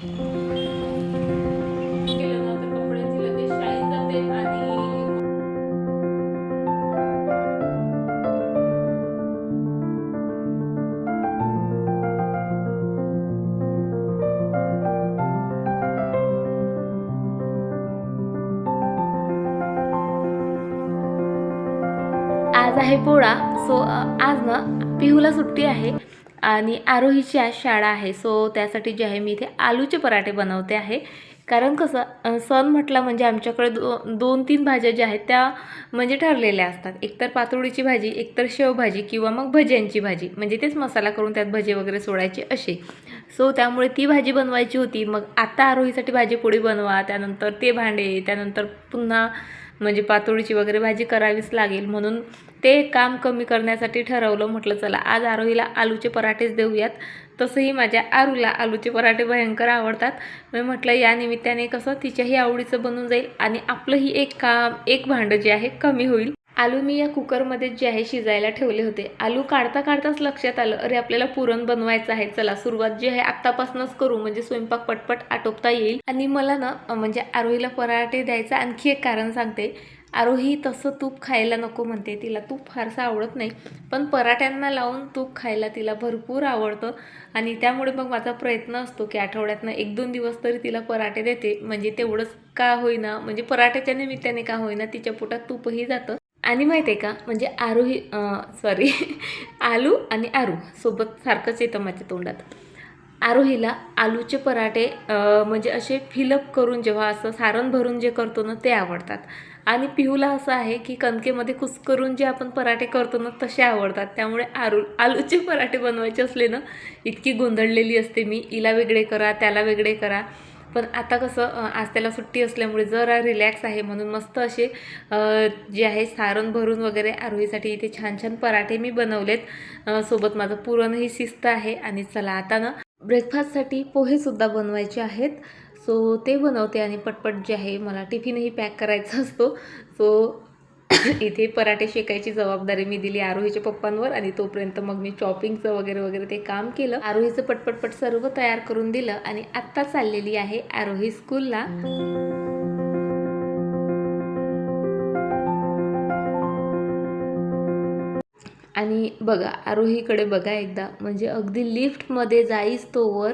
आज आहे पोळा. सो आज ना पिहूला सुट्टी आहे. आणि आरोहीची आज शाळा आहे. सो त्यासाठी जे आहे मी इथे आलूचे पराठे बनवते आहे. कारण कसं सण म्हटला म्हणजे आमच्याकडे दो दोन तीन भाज्या ज्या आहेत त्या म्हणजे ठरलेल्या असतात. एकतर पातोळीची भाजी एकतर शेवभाजी किंवा मग भज्यांची भाजी. म्हणजे तेच मसाला करून त्यात भजे वगैरे सोडायचे असे. सो त्यामुळे ती भाजी बनवायची होती. मग आता आरोहीसाठी भाजी पोळी बनवा. त्यानंतर ते भांडे त्यानंतर पुन्हा म्हणजे पातोळीची वगैरे भाजी करावीच लागेल म्हणून ते काम कमी करण्यासाठी ठरवलं म्हटलं चला आज आरोहीला आलूचे पराठेच देऊयात. तसंही माझ्या आरूला आलूचे पराठे भयंकर आवडतात. मी म्हटलं या निमित्ताने कसं तिच्याही आवडीचं बनून जाईल आणि आपलंही एक काम एक भांडं जे आहे कमी होईल. आलू मी या कुकरमध्ये जे आहे शिजायला ठेवले होते. आलू काढता काढताच लक्षात आलं अरे आपल्याला पुरण बनवायचं आहे चला सुरुवात जी आहे आत्तापासूनच करू म्हणजे स्वयंपाक पटपट आटोपता येईल. आणि मला ना म्हणजे आरोहीला पराठे द्यायचं आणखी एक कारण सांगते. आरोही तसं तूप खायला नको म्हणते तिला तूप फारसं आवडत नाही पण पराठ्यांना लावून तूप खायला तिला भरपूर आवडतं. आणि त्यामुळे मग माझा प्रयत्न असतो की आठवड्यातनं एक दोन दिवस तरी तिला पराठे देते म्हणजे तेवढंच का होईना म्हणजे पराठ्याच्या निमित्ताने का होईना तिच्या पोटात तूपही जातं. आणि माहिती आहे का? म्हणजे आरोही सॉरी आलू आणि आरू सोबत सारखंच येतं माझ्या तोंडात. आरोहीला आलूचे पराठे म्हणजे असे फिलअप करून जेव्हा असं सारण भरून जे करतो ना ते आवडतात. आणि पिहूला असं आहे की कणकेमध्ये कुस्करून जे आपण पराठे करतो ना तसे आवडतात. त्यामुळे आरू आलूचे पराठे बनवायचे असले ना इतकी गोंधळलेली असते मी. हिला वेगळे करा त्याला वेगळे करा. पण आता कसं आज त्याला सुट्टी असल्यामुळे जरा रिलॅक्स आहे म्हणून मस्त असे जे आहे सारण भरून वगैरे आरोहीसाठी इथे छान छान पराठे मी बनवलेत. सोबत माझं पुरणही शिस्त आहे आणि चला आता ना ब्रेकफास्टसाठी पोहेसुद्धा बनवायचे आहेत. सो ते बनवते आणि पटपट जे आहे मला टिफिनही पॅक करायचा असतो. सो इथे पराठे शेकायची जबाबदारी मी दिली आरोहीच्या पप्पांवर आणि तोपर्यंत मग मी चॉपिंगचं वगैरे वगैरे ते काम केलं. आरोहीचं पटपटपट सर्व तयार करून दिलं आणि आत्ता चाललेली आहे आरोही स्कूलला. आणि बघा आरोहीकडे बघा एकदा. म्हणजे अगदी लिफ्टमध्ये जाईस तोवर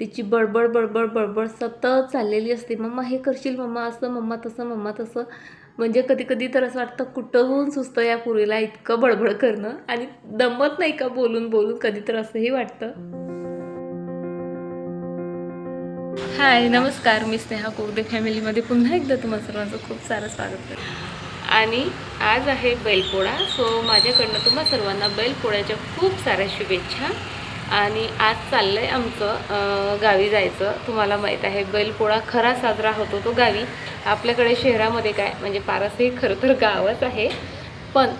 तिची बडबड बडबड बडबड सतत चाललेली असते. मम्मा हे करशील मम्मा असं मम्मा तसं मम्मा तसं. म्हणजे कधी कधी तर असं वाटतं कुठंहून सुचतं या पुरीला इतकं बडबड करणं? आणि दमत नाही का बोलून बोलून? कधी तर असंही वाटतं. हाय नमस्कार. मी स्नेहा कोगदे फॅमिलीमध्ये पुन्हा एकदा तुम्हा सर्वांचं खूप सारं स्वागत करते. आणि आज आहे बैलपोळा. सो माझ्याकडनं तुम्हा सर्वांना बैलपोळ्याच्या खूप साऱ्या शुभेच्छा. आणि आज चाललं आहे आमचं गावी जायचं. तुम्हाला माहीत आहे बैलपोळा खरा साजरा होतो तो गावी. आपल्याकडे शहरामध्ये काय म्हणजे पारस हे खरं तर गावच आहे. पण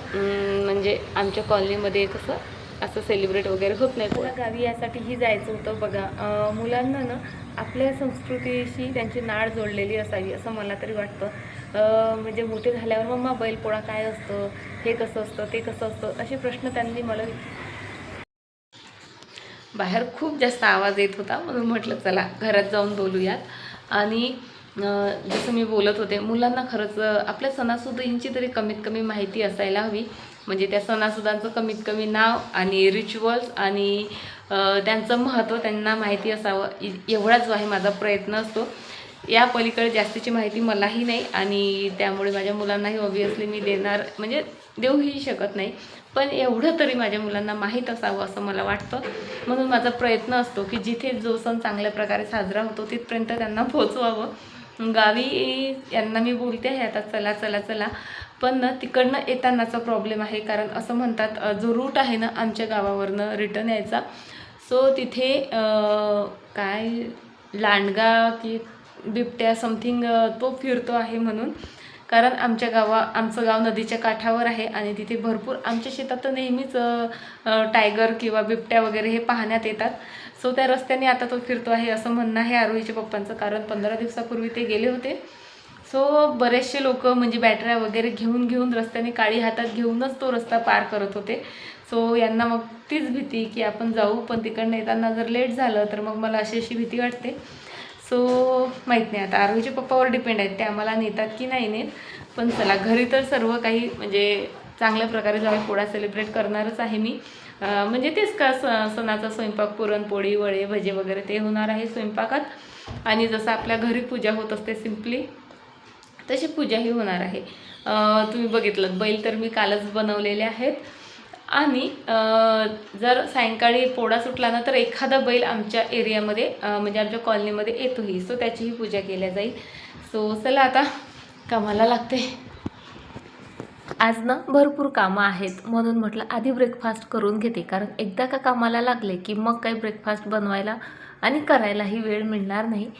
म्हणजे आमच्या कॉलनीमध्ये कसं असं सेलिब्रेट वगैरे होत नाही पोळा गावी यासाठीही जायचं होतं बघा. मुलांना ना आपल्या संस्कृतीशी त्यांची नाळ जोडलेली असावी असं मला तरी वाटतं. म्हणजे मोठे झाल्यावर मम्मा बैलपोळा काय असतं? हे कसं असतं? ते कसं असतं? असे प्रश्न त्यांनी मला बाहेर खूप जास्त आवाज येत होता म्हणून म्हटलं चला घरात जाऊन बोलूयात. आणि जसं मी बोलत होते मुलांना खरंच आपल्या सणासुदींची तरी कमीत कमी माहिती असायला हवी. म्हणजे त्या सणासुदांचं कमीत कमी नाव आणि रिच्युअल्स आणि त्यांचं महत्त्व त्यांना माहिती असावं एवढाच जो आहे माझा प्रयत्न असतो. या पलीकडे जास्तीची माहिती मलाही नाही आणि त्यामुळे माझ्या मुलांनाही ऑब्वियसली मी देणार म्हणजे देऊही शकत नाही. पण एवढं तरी माझ्या मुलांना माहीत असावं असं मला वाटतं. म्हणून माझा प्रयत्न असतो की जिथे जो सण चांगल्या प्रकारे साजरा होतो तिथपर्यंत त्यांना पोचवावं गावी यांना मी बोलते आहे आता चला चला चला. पण ना तिकडनं येतानाचा प्रॉब्लेम आहे. कारण असं म्हणतात जो रूट आहे ना आमच्या गावावरनं रिटर्न यायचा सो तिथे काय लांडगा की बिबट्या समथिंग तो फिरतो आहे म्हणून. कारण आमच्या गावा आमचं गाव नदीच्या काठावर आहे आणि तिथे भरपूर आमच्या शेतात तर नेहमीच टायगर किंवा बिबट्या वगैरे हे पाहण्यात येतात. सो त्या रस्त्याने आता तो फिरतो आहे असं म्हणणं आहे आरोहीच्या पप्पांचं कारण पंधरा दिवसापूर्वी ते गेले होते. सो बरेचसे लोक म्हणजे बॅटऱ्या वगैरे घेऊन घेऊन रस्त्याने काळी हातात घेऊनच तो रस्ता पार करत होते. सो यांना मग तीच भीती की आपण जाऊ पण तिकडनं येताना जर लेट झालं तर मग मला अशी अशी भीती वाटते. सो माहीत नाही आता. आरोहीच्या पप्पावर डिपेंड आहेत. ते आम्हाला नेतात की नाही नेत. पण चला घरी तर सर्व काही म्हणजे चांगल्या प्रकारे जाऊन पोळा सेलिब्रेट करणारच आहे मी. म्हणजे तेच का स सणाचा स्वयंपाक पुरणपोळी वडे भजे वगैरे ते होणार आहे स्वयंपाकात. आणि जसं आपल्या घरी पूजा होत असते सिम्पली तशी पूजाही होणार आहे. तुम्ही बघितलं बैल तर मी कालच बनवलेले आहेत. आणि जर सायंकाळी पोळा सुटला ना तर एखादा बैल आमच्या एरियामध्ये म्हणजे आमच्या कॉलनीमध्ये येतोही. सो त्याचीही पूजा केल्या जाईल. सो चला आता कामाला लागते. आज ना भरपूर कामं आहेत. म्हणून म्हटलं आधी ब्रेकफास्ट करून घेते. कारण एकदा का कामाला लागले की मग काही ब्रेकफास्ट बनवायला आणि करायलाही वेळ मिळणार नाही.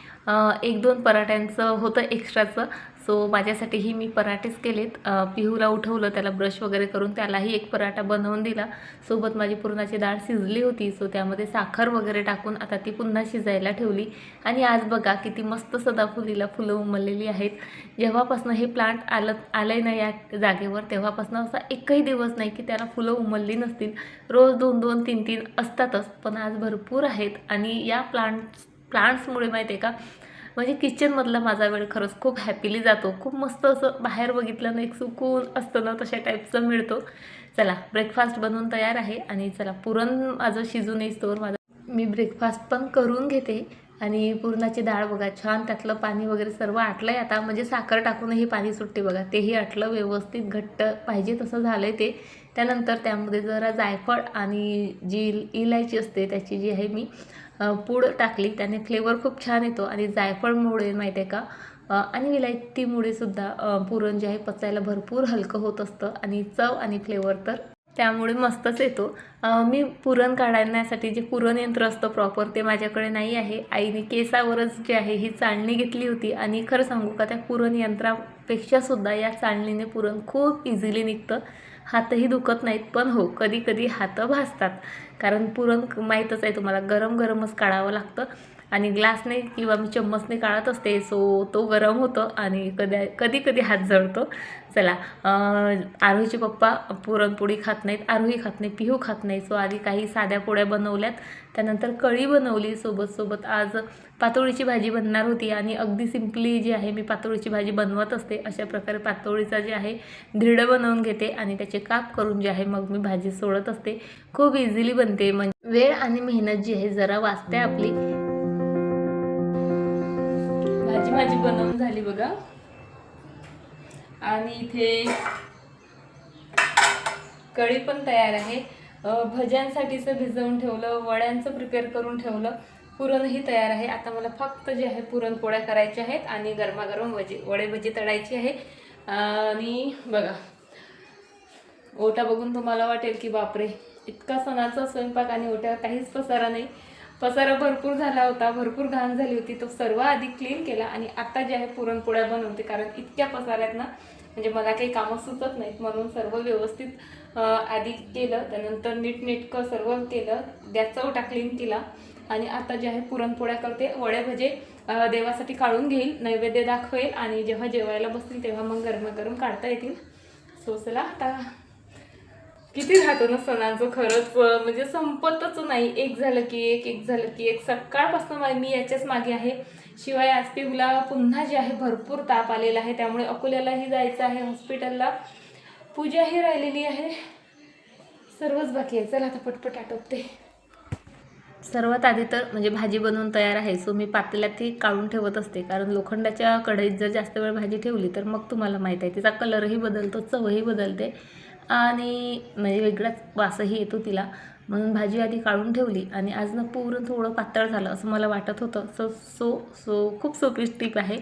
एक दोन पराठ्यांचं होतं एक्स्ट्राचं सो माझ्यासाठीही मी पराठेच केलेत. पिहूला उठवलं त्याला ब्रश वगैरे करून त्यालाही एक पराठा बनवून दिला. सोबत माझी पुरणाची डाळ शिजली होती सो त्यामध्ये साखर वगैरे टाकून आता ती पुन्हा शिजायला ठेवली. आणि आज बघा किती मस्त सदाफुलीला फुलं उमललेली आहेत. जेव्हापासनं हे प्लांट आलं आलं ना या जागेवर तेव्हापासनं असा एकही दिवस नाही की त्याला फुलं उमलली नसतील. रोज दोन दोन तीन तीन असतातच पण आज भरपूर आहेत. आणि या प्लांट्स प्लांट्समुळे माहिती आहे का म्हणजे किचनमधला माझा वेळ खरंच खूप हॅपीली जातो. खूप मस्त असं बाहेर बघितलं ना एक सुकून असतं ना तशा टाईपचं मिळतो. चला ब्रेकफास्ट बनवून तयार आहे आणि चला पुरण माझं शिजून येईस्तोवर माझं. मी ब्रेकफास्ट पण करून घेते आणि पुरणाची डाळ बघा छान त्यातलं पाणी वगैरे सर्व आटलं आहे आता. म्हणजे साखर टाकूनही पाणी सुटते बघा. तेही आटलं व्यवस्थित घट्ट पाहिजे तसं झालं आहे ते. त्यानंतर त्यामध्ये जरा जायफळ आणि जी इलायची असते त्याची जी आहे मी पूड टाकली त्याने फ्लेवर खूप छान येतो आणि जायफळमुळे माहिती आहे का आणि विलायतीमुळे सुद्धा पुरण जे आहे पचायला भरपूर हलकं होत असतं आणि चव आणि फ्लेवर तर त्यामुळे मस्तच येतो. मी पुरण काढण्यासाठी जे पुरण यंत्र असतं प्रॉपर ते माझ्याकडे नाही आहे. आईने केसावरच जे आहे ही चाळणी घेतली होती आणि खरं सांगू का त्या पुरण यंत्रापेक्षासुद्धा या चाळणीने पुरण खूप इझिली निघतं. हातही दुखत नाहीत पण हो कधी कधी हातं भासतात. कारण पुरण माहीतच आहे तुम्हाला गरम गरमच काढावं लागतं. आणि ग्लासने किंवा मी चम्मचने काढत असते सो तो गरम होतो आणि कधी कधी कधी हात जळतो. चला आरोहीचे पप्पा पुरणपोळी खात नाहीत आरोही खात नाही पिहू खात नाही. सो आधी काही साध्या पोळ्या बनवल्यात त्यानंतर कढी बनवली. सोबत सोबत आज पातोळीची भाजी बनणार होती आणि अगदी सिम्पली जी आहे मी पातोळीची भाजी बनवत असते अशा प्रकारे पातोळीचा जे आहे धिरडं बनवून घेते आणि त्याचे काप करून जे आहे मग मी भाजी सोडत असते. खूप इझिली बनते. म्हणजे वेळ आणि मेहनत जी आहे जरा वाचते आपली. भाजी माझी बनवून झाली बघा. आणि इथे कढी पण तयार आहे. भज्यांसाठीचं भिजवून ठेवलं वड्यांचं प्रिपेअर करून ठेवलं पुरणही तयार आहे. आता मला फक्त जे आहे पुरणपोळ्या करायच्या आहेत आणि गरमागरम वजे वडे भजी तळायची आहे. आणि बघा ओटा बघून तुम्हाला वाटेल की बापरे इतका सणाचा स्वयंपाक आणि ओट्यावर काहीच पसारा नाही. पसारा भरपूर झाला होता भरपूर घाण झाली होती तो सर्व आधी क्लीन केला आणि आता जे आहे पुरणपोळ्या बनवते कारण इतक्या पसाऱ्यात ना म्हणजे मला काही कामं सुचत नाहीत म्हणून सर्व व्यवस्थित आधी केलं त्यानंतर नीटनेटकं सर्व केलं गॅसचा ओटा क्लीन केला. आणि आता जे आहे पुरणपोळ्या करते वड्या भजे देवासाठी काढून घेईल नैवेद्य दाखवेल आणि जेव्हा जेवायला बसतील तेव्हा मग गरमागरम काढता येतील. सो चला आता किती राहतो ना सणांचं खरंच म्हणजे संपतच नाही. एक झालं की एक एक झालं की एक. सकाळपासून मी याच्याच मागे आहे. शिवाय आज पिऊला पुन्हा जे आहे भरपूर ताप आलेला आहे. त्यामुळे अकोल्यालाही जायचं आहे हॉस्पिटलला. पूजाही राहिलेली आहे. सर्वच बाकी आहे. चला आता पटपट आटोपते. सर्वात आधी तर म्हणजे भाजी बनवून तयार आहे सो मी पातेल्यात ती काढून ठेवत असते. कारण लोखंडाच्या कढईत जर जास्त वेळ भाजी ठेवली तर मग तुम्हाला माहीत आहे तिचा कलरही बदलतो चवही बदलते. आणि म्हणजे वेगळाच वासही येतो तिला. म्हणून भाजी आधी काढून ठेवली आणि आज ना पुरण थोडं पातळ झालं असं मला वाटत होतं. सो सो सो खूप सोपी टीप आहे.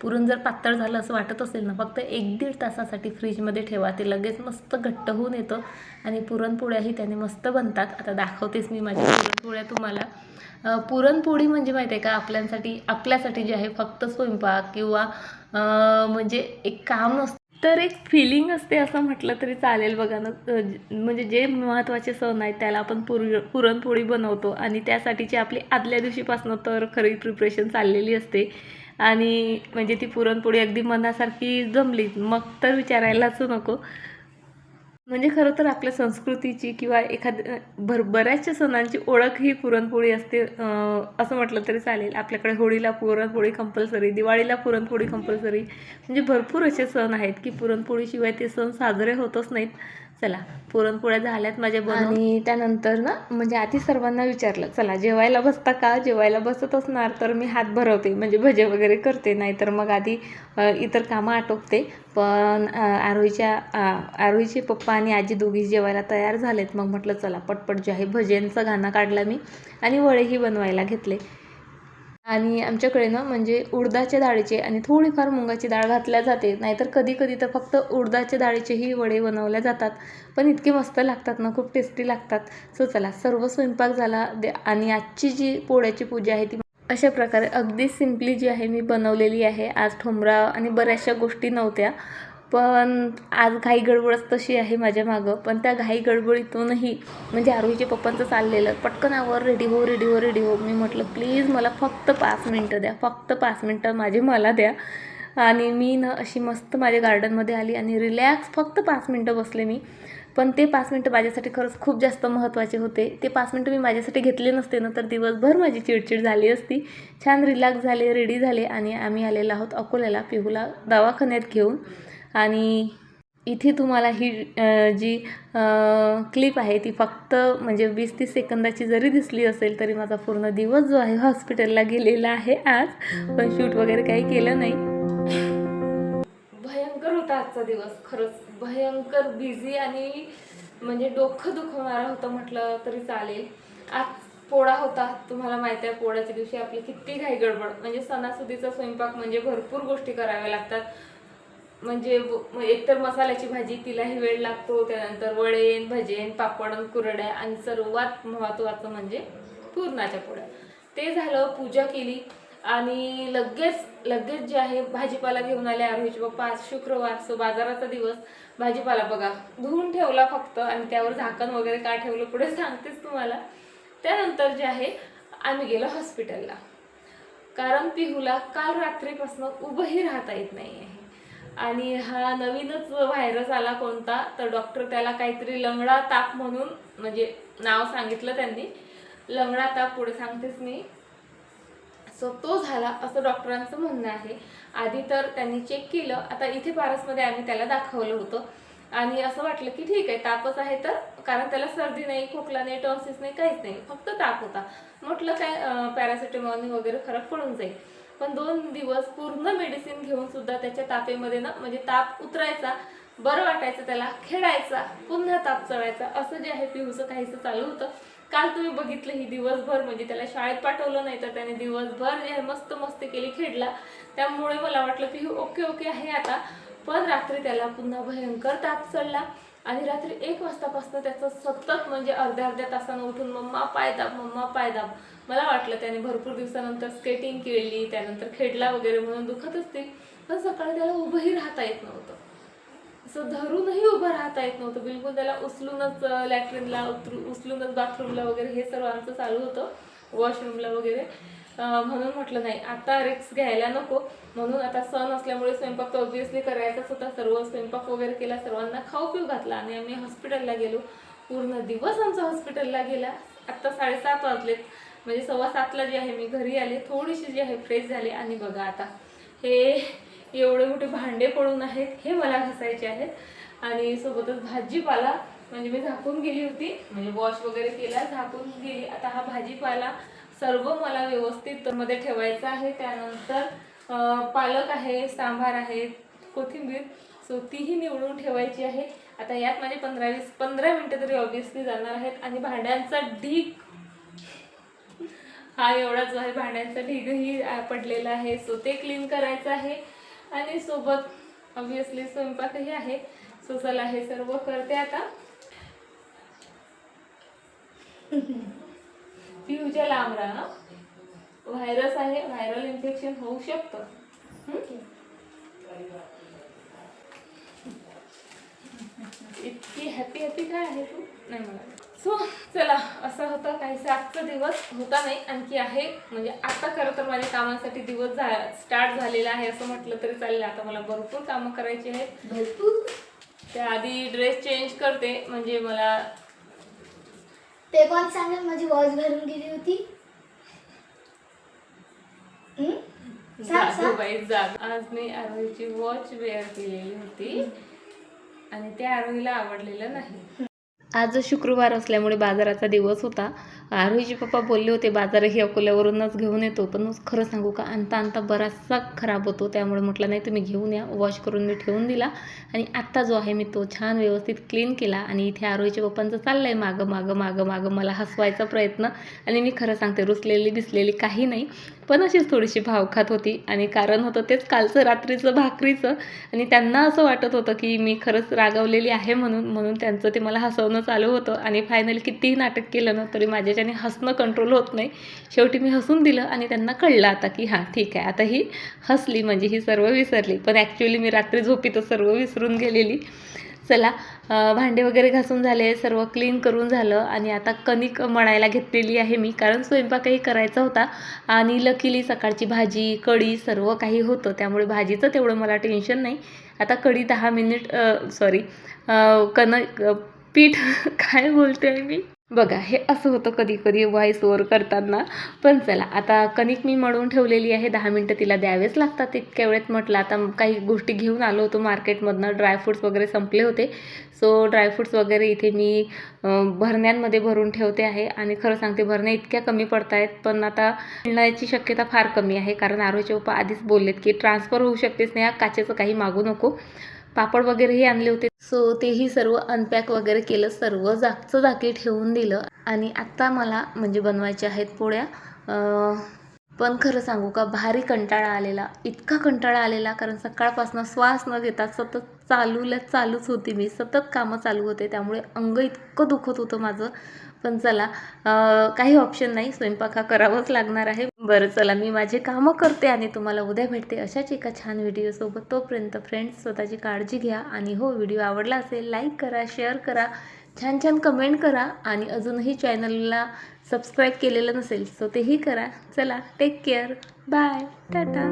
पुरण जर पातळ झालं असं वाटत असेल ना फक्त एक दीड तासासाठी फ्रीजमध्ये ठेवा. ते लगेच मस्त घट्ट होऊन येतं आणि पुरणपोळ्याही त्याने मस्त बनतात. आता दाखवतेच मी माझ्या पुरणपोळ्या तुम्हाला. पुरणपोळी म्हणजे माहिती आहे का? आपल्यासाठी आपल्यासाठी जे आहे फक्त स्वयंपाक किंवा म्हणजे एक काम नसतं. तर एक फिलिंग असते असं म्हटलं तरी चालेल बघा ना. म्हणजे जे महत्त्वाचे सण आहेत त्याला आपण पुर पुरणपोळी बनवतो आणि त्यासाठीची आपली आदल्या दिवशीपासून तर खरी प्रिपरेशन चाललेली असते. आणि म्हणजे ती पुरणपोळी अगदी मनासारखी जमली मग तर विचारायलाच नको. म्हणजे खरं तर आपल्या संस्कृतीची किंवा एखाद भर बऱ्याचशा सणांची ओळख ही पुरणपोळी असते असं म्हटलं तरी चालेल. आपल्याकडे होळीला पुरणपोळी कंपल्सरी दिवाळीला पुरणपोळी कंपल्सरी म्हणजे भरपूर असे सण आहेत की पुरणपोळीशिवाय ते सण साजरे होतच नाहीत. चला पुरणपोळ्या झाल्यात माझ्या बनवून आणि त्यानंतर ना म्हणजे आधी सर्वांना विचारलं चला जेवायला बसता का? जेवायला बसत असणार तर मी हात भरवते म्हणजे भजे वगैरे करते नाहीतर मग आधी इतर कामं आटोपते. पण आरोहीच्या आरोहीचे पप्पा आणि आजी दोघी जेवायला तयार झालेत. मग म्हटलं चला पटपट जे आहे भजेंचा गाणं काढला मी आणि वडेही बनवायला घेतले. आणि आमच्याकडे ना म्हणजे उडदाच्या डाळीचे आणि थोडीफार मुगाची डाळ घातल्या जाते. नाहीतर कधी कधी तर फक्त उडदाच्या डाळीचेही वडे बनवल्या जातात. पण इतके मस्त लागतात ना खूप टेस्टी लागतात. सो चला सर्व स्वयंपाक झाला दे- आणि आजची जी पोळ्याची पूजा आहे ती अशा प्रकारे अगदी सिम्पली जी आहे मी बनवलेली आहे. आज ठोंबरा आणि बऱ्याचशा गोष्टी नव्हत्या. पण आज घाई गडबडच तशी आहे माझ्या मागं. पण त्या घाई गडबडीतूनही म्हणजे आरोहीच्या पप्पांचं चाललेलं पटकन आवर रेडी हो रेडी हो रेडी हो. मी म्हटलं प्लीज मला फक्त पाच मिनटं द्या फक्त पाच मिनटं माझी मला द्या. आणि मी ना अशी मस्त माझ्या गार्डनमध्ये आली आणि रिलॅक्स फक्त पाच मिनटं बसले मी. पण ते पाच मिनटं माझ्यासाठी खरंच खूप जास्त महत्त्वाचे होते. ते पाच मिनटं मी माझ्यासाठी घेतले नसते ना तर दिवसभर माझी चिडचिड झाली असती. छान रिलॅक्स झाले रेडी झाले आणि आम्ही आलेलो आहोत अकोल्याला पिहूला दवाखान्यात घेऊन. आणि इथे तुम्हाला ही जी क्लिप आहे ती फक्त म्हणजे वीस तीस सेकंदाची जरी दिसली असेल तरी माझा पूर्ण दिवस जो आहे हॉस्पिटलला गेलेला आहे आज. पण शूट वगैरे काही केलं नाही. भयंकर होता आजचा दिवस खरंच. भयंकर बिझी आणि म्हणजे डोकं दुखवणारा होतं म्हटलं तरी चालेल. आज पोळा होता. तुम्हाला माहिती आहे पोळ्याच्या दिवशी आपली किती घाई गडबड. म्हणजे सणासुदीचा स्वयंपाक म्हणजे भरपूर गोष्टी कराव्या लागतात. म्हणजे एकतर मसाल्याची भाजी तिलाही वेळ लागतो त्यानंतर वडेन भजेन पापड कुरड्या आणि सर्वात महत्त्वाचं म्हणजे पुरणाच्या पोळ्या. ते झालं पूजा केली आणि लगेच लगेच जे आहे भाजीपाला घेऊन आले आरोहीचे बाप्पा आज शुक्रवार सो बाजाराचा दिवस. भाजीपाला बघा धुवून ठेवला फक्त आणि त्यावर झाकण वगैरे का ठेवलं पुढे सांगतेच तुम्हाला. त्यानंतर जे आहे आम्ही गेलो हॉस्पिटलला. कारण पिहूला काल रात्रीपासून उभंही राहता येत नाही आहे आणि हा नवीनच व्हायरस आला कोणता तर डॉक्टर त्याला काहीतरी लंगडा ताप म्हणून म्हणजे नाव सांगितलं त्यांनी. लंगडा ताप पुढे सांगतेच मी. सो तो झाला असं डॉक्टरांचं म्हणणं आहे. आधी तर त्यांनी चेक केलं. आता इथे पारसमध्ये आम्ही त्याला दाखवलं होतं. आणि असं वाटलं की ठीक आहे तापच आहे तर कारण त्याला सर्दी नाही खोकला नाही टॉन्सिस नाही काहीच नाही. फक्त ताप होता. म्हटलं काय पॅरासिटामॉलनी वगैरे फरक पडून जाईल. पण दोन दिवस पूर्ण मेडिसिन घेऊन सुद्धा त्याच्या तापेमध्ये ना म्हणजे ताप उतरायचा बरं वाटायचं त्याला खेळायचा पुन्हा ताप चढायचा असं जे आहे पिहूचं काहीसं चालू होतं. काल तुम्ही बघितलं ही दिवसभर म्हणजे त्याला शाळेत पाठवलं नाही तर त्याने दिवसभर जे आहे मस्त मस्ती केली खेळला. त्यामुळे मला वाटलं पिहू ओके ओके आहे आता. पण रात्री त्याला पुन्हा भयंकर ताप चढला. आणि रात्री एक वाजतापासून त्याचं सतत म्हणजे अर्ध्या अर्ध्या तासानं उठून मम्मा पाय दाब मम्मा पाय दाब. मला वाटलं त्याने भरपूर दिवसानंतर स्केटिंग केली त्यानंतर खेळला वगैरे म्हणून दुखत असतील. पण सकाळी त्याला उभंही राहता येत नव्हतं. असं धरूनही उभं राहता येत नव्हतं. बिलकुल त्याला उचलूनच लॅट्रिनला उतरू उचलूनच बाथरूमला वगैरे हे सर्व आमचं चालू होतं. वॉशरूमला वगैरे. म्हणून म्हटलं नाही. आता रिक्स घ्यायला नको. म्हणून आता सण असल्यामुळे स्वयंपाक तर ऑब्विसली करायचाच होता. सर्व स्वयंपाक वगैरे केला. सर्वांना खाऊ पिऊ घातला आणि आम्ही हॉस्पिटलला गेलो. पूर्ण दिवस आमचा हॉस्पिटलला गेला. आत्ता साडेसात वाजलेत. म्हणजे सव्वा सातला जे आहे मी घरी आले. थोडीशी जी आहे फ्रेश झाले. आणि बघा आता. हे एवढे मोठे भांडे पडून आहेत. हे मला घासायचे आहेत. आणि सोबतच भाजीपाला. म्हणजे मी झाकून गेली होती. म्हणजे वॉश वगैरे केला. झाकून गेली. आता हा भाजीपाला सर्व मला व्यवस्थित मध्ये ठेवायचं आहे. त्यानंतर पालक आहे सांबार आहे कोथिंबीर. सो तीही निवडून ठेवायची आहे. आता यात माझे पंधरा वीस पंधरा मिनटं तरी ऑब्विसली जाणार आहेत. आणि भांड्यांचा ढीग. हा एवढा जो आहे. भांड्यांचा ढीगही पडलेला आहे. सो ते क्लीन करायचं आहे. आणि सोबत ऑब्विसली स्वयंपाकही आहे. सो चला हे सर्व करते आता. पिऊच्या लांब राहा व्हायरस आहे व्हायरल इन्फेक्शन होऊ शकतं. हं? इतकी हॅपी हॅपी काय आहे तू? नाही मला सो चला असा होता. काहीसा आजचा दिवस होता नाही. आणखी आहे. म्हणजे आता खरं तर माझ्या कामांसाठी दिवस झा स्टार्ट झालेला आहे असं म्हटलं तरी चालेल. आता मला भरपूर कामं करायची आहेत. भरपूर? त्याआधी ड्रेस चेंज करते. म्हणजे मला ते कोण सांगेल माझी वॉच घालून गेली होती? सांग, सांग. आज मी आरोहीची वॉच वेअर केलेली होती आणि त्या आरोहीला आवडलेलं नाही आज शुक्रवार असल्यामुळे बाजाराचा दिवस होता. आरोहीचे पप्पा बोलले होते बाजारही अकोल्यावरूनच घेऊन येतो. पण खरं सांगू का? आणता आणता बराचसा खराब होतो. त्यामुळे म्हटलं नाही तुम्ही घेऊन या. वॉश करून मी ठेवून दिला. आणि आत्ता जो आहे मी तो छान व्यवस्थित क्लीन केला. आणि इथे आरोहीच्या पप्पांचं चाललं आहे मागं मागं मागं मागं. मला हसवायचा प्रयत्न. आणि मी खरं सांगते रुसलेली दिसलेली काही नाही. पण अशीच थोडीशी भाव खात होती. आणि कारण होतं तेच कालचं रात्रीचं भाकरीचं. आणि त्यांना असं वाटत होतं की मी खरंच रागवलेली आहे म्हणून म्हणून त्यांचं ते मला हसवणं चालू होतं. आणि फायनली कितीही नाटक केलं ना तरी माझ्याच्याने हसणं कंट्रोल होत नाही शेवटी मी हसून दिलं आणि त्यांना कळलं आता की हां ठीक आहे. आता ही हसली म्हणजे ही सर्व विसरली. पण ॲक्च्युली मी रात्री झोपीतच सर्व विसरून गेलेली. चला भांडे वगैरे घासून झाले सर्व क्लीन करून झालं आणि आता कणिक मळायला घेतलेली आहे मी कारण स्वयंपाकही करायचा होता आणि लकीली सकाळची भाजी कढी सर्व काही होतं त्यामुळे भाजीचं तेवढं मला टेन्शन नाही. आता कढी दहा मिनिट सॉरी कणक पीठ काय बोलते आहे मी? बघा हे असं होतं कधी कधी व्हॉइस ओवर करताना. पण चला आता कणिक मी मळून ठेवलेली आहे. दहा मिनटं तिला द्यावेच लागतात इतक्या वेळेत म्हटलं आता काही गोष्टी घेऊन आलो होतो मार्केटमधनं. ड्रायफ्रूट्स वगैरे संपले होते. सो ड्रायफ्रूट्स वगैरे इथे मी भरण्यांमध्ये भरून ठेवते आहे. आणि खरं सांगते भरण्या इतक्या कमी पडत आहेत पण आता मिळण्याची शक्यता फार कमी आहे. कारण आरोचे पप्पा आधीच बोललेत की ट्रान्सफर होऊ शकतेच नाही काचेचं काही मागू नको. पापड वगैरेही आणले होते. सो तेही सर्व अनपॅक वगैरे केलं सर्व जागचं जागी ठेवून दिलं. आणि आत्ता मला म्हणजे बनवायच्या आहेत पोळ्या पण खरं सांगू का भारी कंटाळा आलेला. इतका कंटाळा आलेला कारण सकाळपासून श्वास न घेता सतत चालूला चालूच होती मी. सतत कामं चालू होते त्यामुळे अंग इतकं दुखत होतं माझं. पण चला काही ऑप्शन नाही. स्वयंपाक हा करावाच लागणार आहे. बरं चला मी माझे कामं करते आणि तुम्हाला उद्या भेटते अशाच एका छान व्हिडिओसोबत तोपर्यंत फ्रेंड्स स्वतःची काळजी घ्या आणि हो व्हिडिओ आवडला असेल लाईक करा शेअर करा छान छान कमेंट करा आणि अजूनही चॅनलला सबस्क्राईब केलेलं नसेल सो तेही करा. चला टेक केअर बाय टाटा